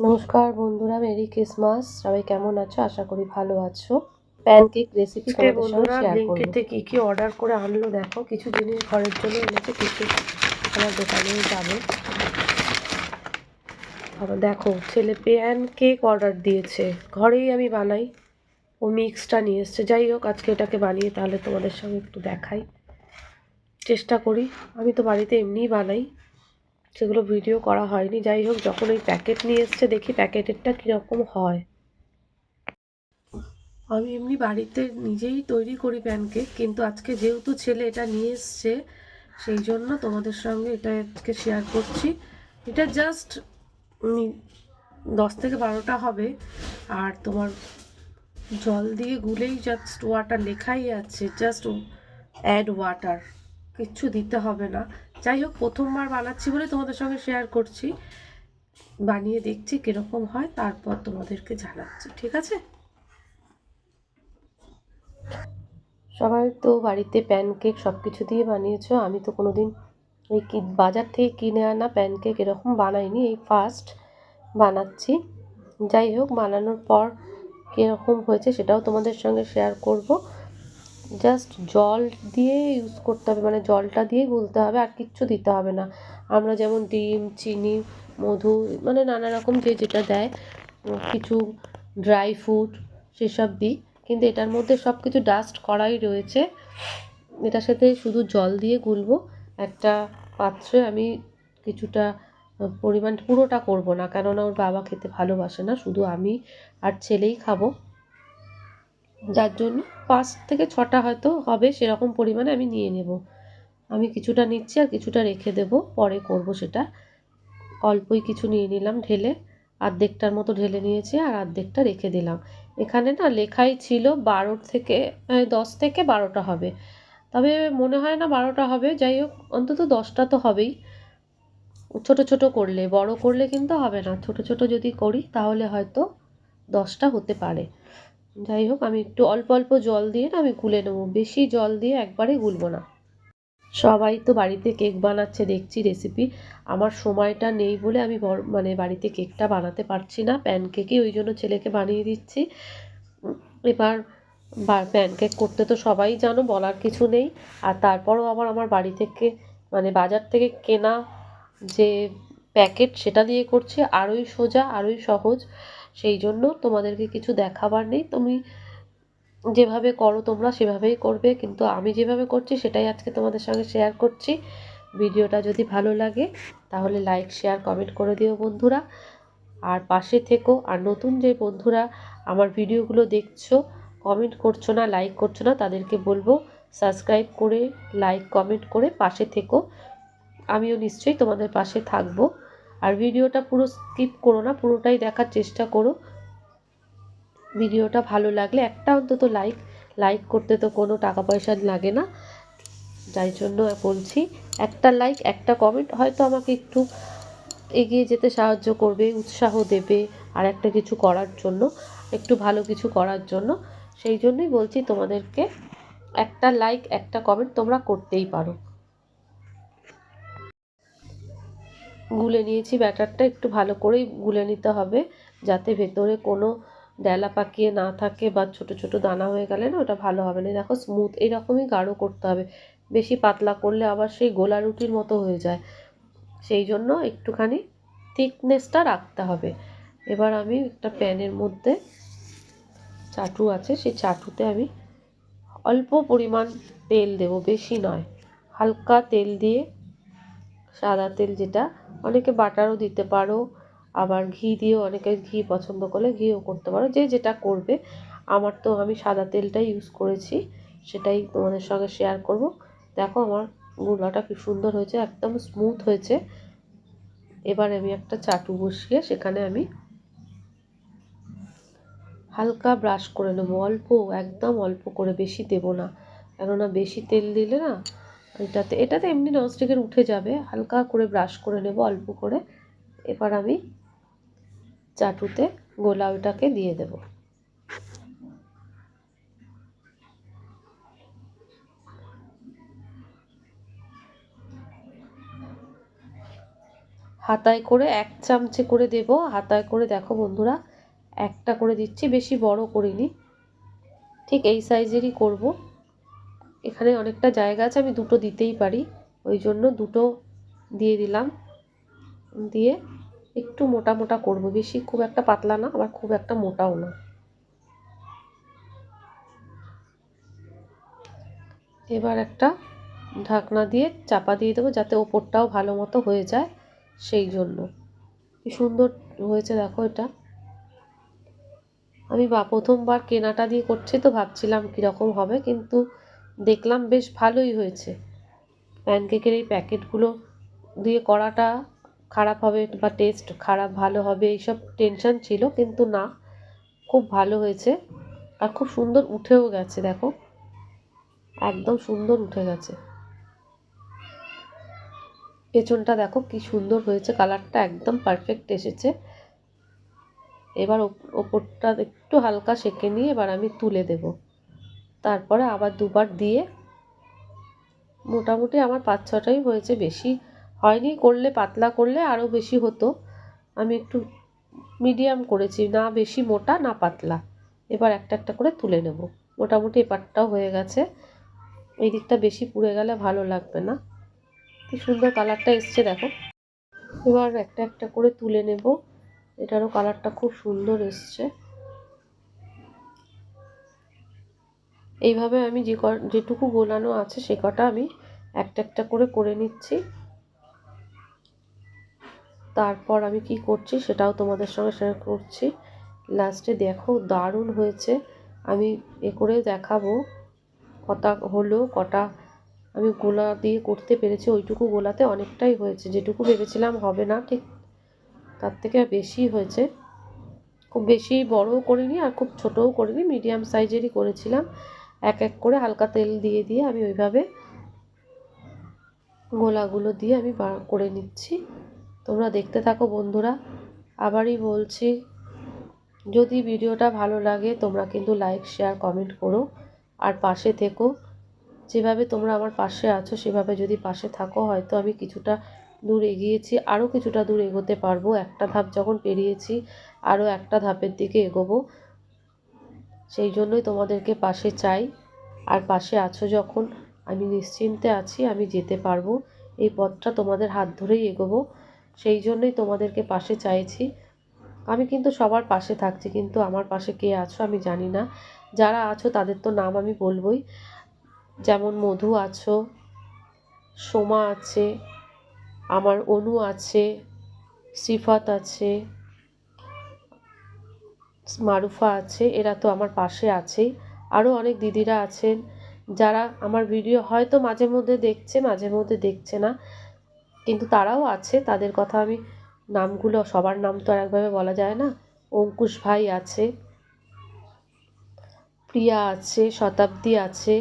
নমস্কার বন্ধুরা merry Christmas. সবাই কেমন আছো? আশা করি ভালো আছো। প্যানকেক রেসিপি তোমাদের বন্ধুরা ব্লিঙ্কিতে কি কি অর্ডার করে আনলো দেখো। কিছু জিনিস ঘরের জন্য এনেছে কিছু আমার দোকানে যাবে। দেখো ছেলে প্যান কেক অর্ডার দিয়েছে। ঘরেই আমি বানাই। ও মিক্সটা নিয়ে এসছে। যাই হোক আজকে এটাকে বানিয়ে তাহলে তোমাদের সঙ্গে একটু দেখাই। চেষ্টা করি। আমি তো বাড়িতে এমনিই বানাই। সেগুলো ভিডিও করা হয়নি। যাই হোক, যখন ওই প্যাকেট নিয়ে এসছে, দেখি প্যাকেটেরটা কীরকম হয়। আমি এমনি বাড়িতে নিজেই তৈরি করি প্যানকেক কিন্তু আজকে যেহেতু ছেলে এটা নিয়ে এসছে, সেই জন্য তোমাদের সঙ্গে এটা আজকে শেয়ার করছি। এটা জাস্ট দশ থেকে বারোটা হবে, আর তোমার জল দিয়ে গুলেই জাস্ট ওয়াটার লেখাই আছে জাস্ট অ্যাড ওয়াটার কিচ্ছু দিতে হবে না। যাই হোক প্রথমবার বানাচ্ছি বলে তোমাদের সঙ্গে শেয়ার করছি। বানিয়ে দেখছি কীরকম হয়, তারপর তোমাদেরকে জানাচ্ছি, ঠিক আছে? সবাই তো বাড়িতে প্যানকেক সব কিছু দিয়ে বানিয়েছো, আমি তো কোনো দিন ওই বাজার থেকে কিনে আনা প্যানকেক এরকম বানাইনি, এই ফার্স্ট বানাচ্ছি। যাই হোক বানানোর পর কীরকম হয়েছে সেটাও তোমাদের সঙ্গে শেয়ার করব। জাস্ট জল দিয়ে ইউজ করতে হবে মানে জলটা দিয়ে গুলতে হবে আর কিচ্ছু দিতে হবে না। আমরা যেমন ডিম, চিনি, মধু মানে নানা রকম যে যেটা দেয় কিছু ড্রাই ফ্রুট সেসব দিই। কিন্তু এটার মধ্যে সব কিছু ডাস্ট করাই রয়েছে। এটার সাথে শুধু জল দিয়ে গুলবো। একটা পাত্রে আমি কিছুটা পরিমাণ পুরোটা করব না। কেননা ওর বাবা খেতে ভালোবাসে না, শুধু আমি আর ছেলেই খাব। যার জন্য পাঁচ থেকে ছটা হয়তো হবে সেরকম পরিমাণে আমি নিয়ে নেব। আমি কিছুটা নিচ্ছি আর কিছুটা রেখে দেব, পরে করব সেটা। অল্পই কিছু নিয়ে নিলাম ঢেলে, আর্ধেকটার মতো ঢেলে নিয়েছি আর আর্ধেকটা রেখে দিলাম। এখানে না লেখাই ছিল বারো থেকে দশ থেকে বারোটা হবে। তবে মনে হয় না বারোটা হবে, যাই হোক, অন্তত দশটা তো হবেই। ছোট ছোট করলে, বড় করলে কিন্তু হবে না। ছোট ছোট যদি করি তাহলে হয়তো দশটা হতে পারে। যাই হোক, আমি একটু অল্প অল্প জল দিয়ে না আমি গুলে নেব। বেশি জল দিয়ে একবারে গুলবো না। সবাই তো বাড়িতে কেক বানাচ্ছে, দেখছি রেসিপি আমার সময়টা নেই বলে আমি মানে বাড়িতে কেকটা বানাতে পারছি না। প্যানকেকই ওই জন্য ছেলেকে বানিয়ে দিচ্ছি। এবার প্যানকেক করতে তো সবাই জানো, বলার কিছু নেই। আর তারপরও আবার আমার বাড়ি থেকে মানে বাজার থেকে কেনা যে প্যাকেট সেটা দিয়ে করছি। আরোই সোজা, আরোই সহজ। সেই জন্য তোমাদেরকে কিছু দেখাবার নেই। তুমি যেভাবে করো তোমরা সেভাবেই করবে। কিন্তু আমি যেভাবে করছি সেটাই আজকে তোমাদের সঙ্গে শেয়ার করছি। ভিডিওটা যদি ভালো লাগে, তাহলে লাইক শেয়ার কমেন্ট করে দিও বন্ধুরা। আর পাশে থেকো। আর নতুন যে বন্ধুরা আমার ভিডিওগুলো দেখছ কমেন্ট করছ না লাইক করছ না, তাদেরকে বলব সাবস্ক্রাইব করে লাইক কমেন্ট করে পাশে থেকো। আমিও নিশ্চয়ই তোমাদের পাশে থাকব। আর ভিডিওটা পুরো স্কিপ করো না, পুরোটাই দেখার চেষ্টা করো। ভিডিওটা ভালো লাগলে একটা অন্তত লাইক লাইক করতে তো কোনো টাকা পয়সা লাগে না। যাই জন্য বলছি, একটা লাইক, একটা কমেন্ট হয়তো আমাকে একটু এগিয়ে যেতে সাহায্য করবে, উৎসাহ দেবে আর একটা কিছু করার জন্য, একটু ভালো কিছু করার জন্য। সেই জন্যই বলছি তোমাদেরকে একটা লাইক, একটা কমেন্ট তোমরা করতেই পারো। গুলে নিয়েছি। ব্যাটারটা একটু ভালো করেই গুলে নিতে হবে, যাতে ভেতরে কোনো ডেলা পাকিয়ে না থাকে বা ছোট ছোট দানা হয়ে গেলে না ওটা ভালো হবে না। দেখো স্মুথ এরকমই গাঢ় করতে হবে। বেশি পাতলা করলে আবার সেই গোলা রুটির মতো হয়ে যায়। সেই জন্য একটুখানি থিকনেসটা রাখতে হবে। এবার আমি একটা প্যানের মধ্যে চাটু আছে, সেই চাটুতে আমি অল্প পরিমাণ তেল দেব, বেশি নয়। হালকা তেল দিয়ে সাদা তেল যেটা অনেকে বাটারও দিতে পারো, আবার ঘি দিয়েও অনেকে ঘি পছন্দ করলে ঘিও করতে পারো, যে যেটা করবে। আমার তো আমি সাদা তেলটাই ইউজ করেছি, সেটাই তোমাদের সঙ্গে শেয়ার করব। দেখো আমার গুলাটা কি সুন্দর হয়েছে, একদম স্মুথ হয়েছে। এবার আমি একটা চাটু বসিয়ে সেখানে আমি হালকা ব্রাশ করে নেব, অল্প, একদম অল্প করে, বেশি দেব না। কেননা বেশি তেল দিলে না এটাতে এটাতে এমনি ননস্টিকের উঠে যাবে। হালকা করে ব্রাশ করে নেব, অল্প করে। এবার আমি চাটুতে গোলা ওটাকে দিয়ে দেব। হাতায় করে এক চামচে করে দেব। হাতায় করে দেখো বন্ধুরা, একটা করে দিচ্ছি, বেশি বড় করিনি। ঠিক এই সাইজেরই করব। এখানে অনেকটা জায়গা আছে, আমি দুটো দিতেই পারি। ওই জন্য দুটো দিয়ে দিলাম। দিয়ে একটু মোটা মোটা করব। বেশি খুব একটা পাতলা না, আবার খুব একটা মোটাও না। এবার একটা ঢাকনা দিয়ে চাপা দিয়ে দেবো, যাতে ওপরটাও ভালো মতো হয়ে যায় সেই জন্য। কি সুন্দর হয়েছে দেখো এটা। আমি বা, প্রথমবার কেনাটা দিয়ে করছি তো ভাবছিলাম কীরকম হবে, কিন্তু দেখলাম বেশ ভালোই হয়েছে। প্যানকেকের এই প্যাকেটগুলো দিয়ে করাটা খারাপ হবে বা টেস্ট খারাপ, ভালো হবে, এইসব টেনশন ছিল কিন্তু না, খুব ভালো হয়েছে। আর খুব সুন্দর উঠেও গেছে, দেখো। একদম সুন্দর উঠে গেছে। পেছনটা দেখো কি সুন্দর হয়েছে কালারটা একদম পারফেক্ট এসেছে। এবার ওপরটা একটু হালকা সেঁকে নিয়ে এবার আমি তুলে দেব। তারপরে আবার দুবার দিয়ে মোটামুটি আমার পাঁচ ছটাই হয়েছে। বেশি হয়নি, করলে পাতলা করলে আরও বেশি হতো। আমি একটু মিডিয়াম করেছি, না বেশি মোটা, না পাতলা। এবার একটা একটা করে তুলে নেব। মোটামুটি এপারটাও হয়ে গেছে। এই দিকটা বেশি পুড়ে গেলে ভালো লাগবে না। কি সুন্দর কালারটা এসছে, দেখো। এবার একটা একটা করে তুলে নেব। এটারও কালারটা খুব সুন্দর এসছে। এইভাবে আমি যে যেটুকু গোলানো আছে সে কটা আমি একটা একটা করে করে নিচ্ছি। তারপর আমি কি করছি সেটাও তোমাদের সঙ্গে শেয়ার করছি। লাস্টে দেখো দারুণ হয়েছে। আমি এ করে দেখাবো কটা হলো, কটা আমি গোলা দিয়ে করতে পেরেছি। ওইটুকু গোলাতে অনেকটাই হয়েছে। যেটুকু ভেবেছিলাম হবে না, ঠিক তার থেকে বেশি হয়েছে। খুব বেশি বড়ও করিনি আর খুব ছোটও করিনি মিডিয়াম সাইজেরই করেছিলাম। এক এক করে হালকা তেল দিয়ে দিয়ে আমি ওইভাবে গোলাগুলো দিয়ে আমি করে নিচ্ছি। তোমরা দেখতে থাকো বন্ধুরা। আবারই বলছি, যদি ভিডিওটা ভালো লাগে, তোমরা কিন্তু লাইক, শেয়ার, কমেন্ট করো। আর পাশে থেকো। যেভাবে তোমরা আমার পাশে আছো, সেভাবে যদি পাশে থাকো, হয়তো আমি কিছুটা দূর এগিয়েছি আরও কিছুটা দূর এগোতে পারব। একটা ধাপ যখন পেরিয়েছি আরও একটা ধাপের দিকে এগোবো। সেই জন্যই তোমাদেরকে পাশে চাই। আর পাশে আছো যখন, আমি নিশ্চিন্তে আছি, আমি যেতে পারব। এই পথটা তোমাদের হাত ধরেই এগোবো। সেই জন্যই তোমাদেরকে পাশে চাইছি। আমি কিন্তু সবার পাশে থাকছি, কিন্তু আমার পাশে কে আছো আমি জানি না। যারা আছো তাদের তো নাম আমি বলবই। যেমন মধু আছো, সোমা আছে, আমার অনু আছে, সিফাত আছে মারুফা আছে, এরা তো আমার পাশে আছেই। আরও অনেক দিদিরা আছেন যারা আমার ভিডিও হয়তো মাঝে মধ্যে দেখছে, মাঝে মধ্যে দেখছে না। কিন্তু তারাও আছে, তাদের কথা আমি নামগুলো, সবার নাম তো আর একভাবে বলা যায় না। অঙ্কুশ ভাই আছে, প্রিয়া আছে, শতাব্দী আছে,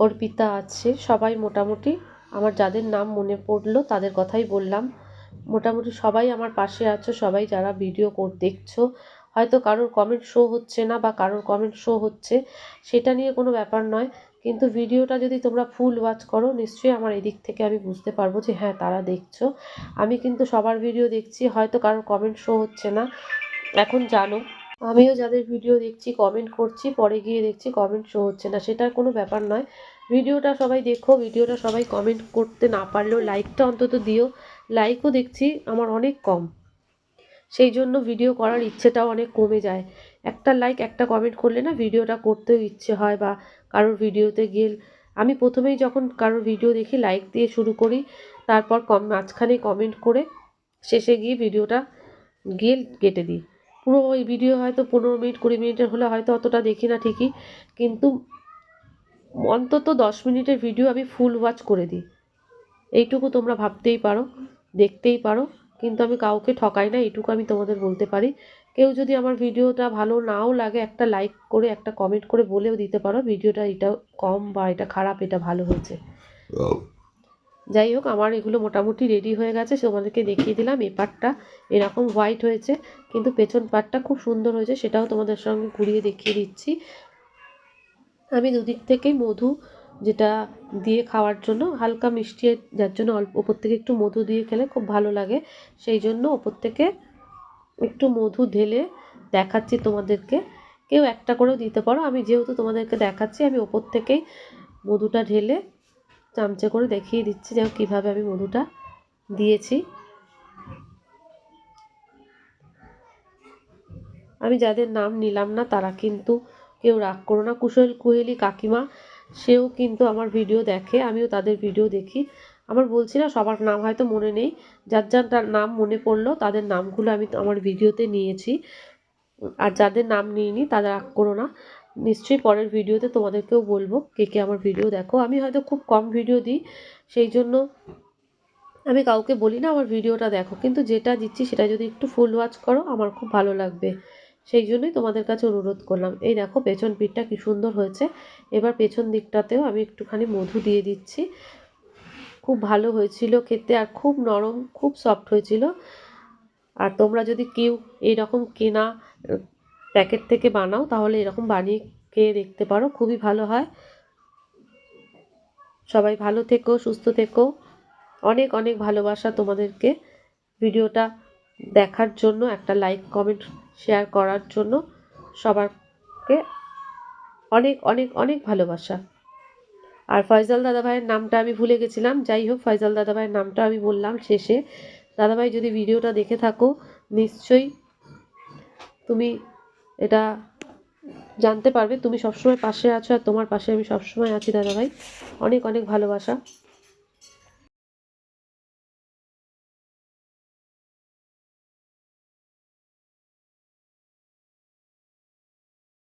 অর্পিতা আছে, সবাই মোটামুটি। আমার যাদের নাম মনে পড়ল তাদের কথাই বললাম। মোটামুটি সবাই আমার পাশে আছো, সবাই যারা ভিডিও কর, দেখছ, হয়তো কারোর কমেন্ট শো হচ্ছে না বা কারোর কমেন্ট শো হচ্ছে, সেটা নিয়ে কোনো ব্যাপার নয়। কিন্তু ভিডিওটা যদি তোমরা ফুল ওয়াচ করো, নিশ্চয়ই আমার এদিক থেকে আমি বুঝতে পারব যে হ্যাঁ তারা দেখছ। আমি কিন্তু সবার ভিডিও দেখছি, হয়তো কারোর কমেন্ট শো হচ্ছে না। এখন জানো, আমিও যাদের ভিডিও দেখছি কমেন্ট করছি, পরে গিয়ে দেখছি কমেন্ট শো হচ্ছে না, সেটার কোনো ব্যাপার নয়। ভিডিওটা সবাই দেখো ভিডিওটা সবাই কমেন্ট করতে না পারলেও লাইকটা অন্তত দিও। লাইকও দেখছি, আমার অনেক কম। সেই জন্য ভিডিও করার ইচ্ছেটাও অনেক কমে যায়। একটা লাইক একটা কমেন্ট করলে না ভিডিওটা করতেও ইচ্ছে হয় বা কারোর ভিডিওতে গিয়ে আমি প্রথমেই যখন কারোর ভিডিও দেখি লাইক দিয়ে শুরু করি, তারপর কম মাঝখানে কমেন্ট করে শেষে গিয়ে ভিডিওটা গিয়ে কেটে দিই। পুরো ওই ভিডিও হয়তো পনেরো মিনিট, কুড়ি মিনিটের হলে হয়তো অতটা দেখি না ঠিকই, কিন্তু অন্তত দশ মিনিটের ভিডিও আমি ফুল ওয়াচ করে দিই। এইটুকু তোমরা ভাবতেই পারো দেখতেই পারো কিন্তু আমি কাউকে ঠকাই না এইটুকু আমি তোমাদের বলতে পারি। কেউ যদি আমার ভিডিওটা ভালো নাও লাগে একটা লাইক করে একটা কমেন্ট করে বলেও দিতে পারো ভিডিওটা এটা কম বা এটা খারাপ এটা ভালো হয়েছে। যাই হোক আমার এগুলো মোটামুটি রেডি হয়ে গেছে তোমাদেরকে দেখিয়ে দিলাম এ পার্টটা এরকম হোয়াইট হয়েছে কিন্তু পেছন পার্টটা খুব সুন্দর হয়েছে সেটাও তোমাদের সঙ্গে ঘুরিয়ে দেখিয়ে দিচ্ছি। আমি দুদিক থেকেই মধু যেটা দিয়ে খাওয়ার জন্য হালকা মিষ্টি, যার জন্য অল্প, ওপর থেকে একটু মধু দিয়ে খেলে খুব ভালো লাগে। সেই জন্য ওপর থেকে একটু মধু ঢেলে দেখাচ্ছি তোমাদেরকে। কেউ একটা করেও দিতে পারো। আমি যেহেতু তোমাদেরকে দেখাচ্ছি, আমি ওপর থেকেই মধুটা ঢেলে চামচে করে দেখিয়ে দিচ্ছি যে কীভাবে আমি মধুটা দিয়েছি। আমি যাদের নাম নিলাম না, তারা কিন্তু কেউ রাগ করো না। কুশল কুহেলি কাকিমা সেও কিন্তু আমার ভিডিও দেখে, আমিও তাদের ভিডিও দেখি। আমার বলছি না, সবার নাম হয়তো মনে নেই। যার যার নাম মনে পড়ল, তাদের নামগুলো আমি আমার ভিডিওতে নিয়েছি। আর যাদের নাম নিইনি তারা রাগ করো না। নিশ্চয়ই পরের ভিডিওতে তোমাদেরকেও বলব, কে কে আমার ভিডিও দেখো। আমি হয়তো খুব কম ভিডিও দিই, সেই জন্য আমি কাউকে বলি না, আমার ভিডিওটা দেখো। কিন্তু যেটা দিচ্ছি, সেটা যদি একটু ফুল ওয়াচ করো, আমার খুব ভালো লাগবে। সেই জন্যই তোমাদের কাছে অনুরোধ করলাম। এই দেখো, পেছন পিঠটা কি সুন্দর হয়েছে। এবার পেছন দিকটাতেও আমি একটুখানি মধু দিয়ে দিচ্ছি। খুব ভালো হয়েছিল খেতে আর খুব নরম, খুব সফট হয়েছিল। আর তোমরা যদি কেউ এই রকম কেনা প্যাকেট থেকে বানাও, তাহলে এরকম বানিয়ে খেয়ে দেখতে পারো, খুবই ভালো হয়। সবাই ভালো থেকো, সুস্থ থেকো। অনেক অনেক ভালোবাসা তোমাদেরকে। ভিডিওটা দেখার জন্য, একটা লাইক কমেন্ট শেয়ার করার জন্য সবারকে অনেক অনেক অনেক ভালোবাসা। আর ফয়জাল দাদাভাইয়ের নামটা আমি ভুলে গেছিলাম। যাই হোক ফয়জাল দাদাভাইয়ের নামটা আমি বললাম শেষে। দাদাভাই, যদি ভিডিওটা দেখে থাকো, নিশ্চয়ই তুমি এটা জানতে পারবে। তুমি সবসময় পাশে আছো আর তোমার পাশে আমি সবসময় আছি, দাদাভাই। অনেক অনেক ভালোবাসা।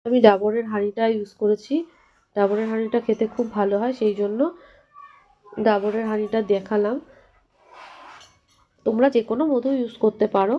আমি ডাবরের হাঁড়িটা ইউজ করেছি। ডাবরের হাঁড়িটা খেতে খুব ভালো হয়, সেই জন্য ডাবরের হাঁড়িটা দেখালাম। তোমরা যে কোনো মধু ইউজ করতে পারো।